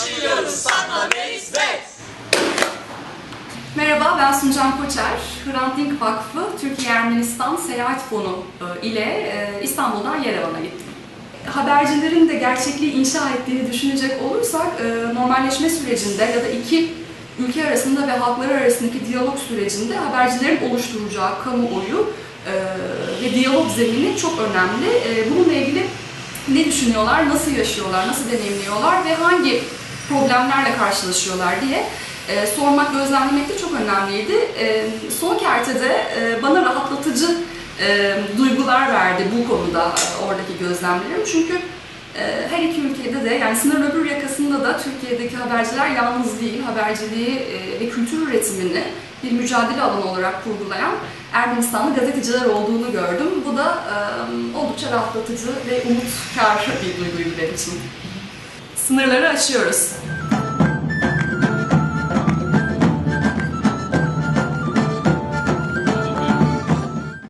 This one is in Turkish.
Başlıyoruz Sanma Bey Merhaba, ben Suncan Koçer. Hrant Dink Vakfı Türkiye-Ermenistan Seyahat Fonu e, ile e, İstanbul'dan Yerevan'a gittim. Habercilerin de gerçekliği inşa ettiğini düşünecek olursak, e, normalleşme sürecinde ya da iki ülke arasında ve halklar arasındaki diyalog sürecinde habercilerin oluşturacağı kamuoyu ve diyalog zemini çok önemli. Bununla ilgili ne düşünüyorlar, nasıl yaşıyorlar, nasıl deneyimliyorlar ve hangi problemlerle karşılaşıyorlar diye e, sormak, gözlemlemek de çok önemliydi. E, son kertede e, bana rahatlatıcı e, duygular verdi bu konuda oradaki gözlemlerim. Çünkü e, her iki ülkede de yani sınır öbür yakasında da Türkiye'deki haberciler yalnız değil, haberciliği e, ve kültür üretimini bir mücadele alanı olarak kurgulayan Ermenistanlı gazeteciler olduğunu gördüm. Bu da e, oldukça rahatlatıcı ve umutkar bir duyguydu benim için. Sınırları aşıyoruz.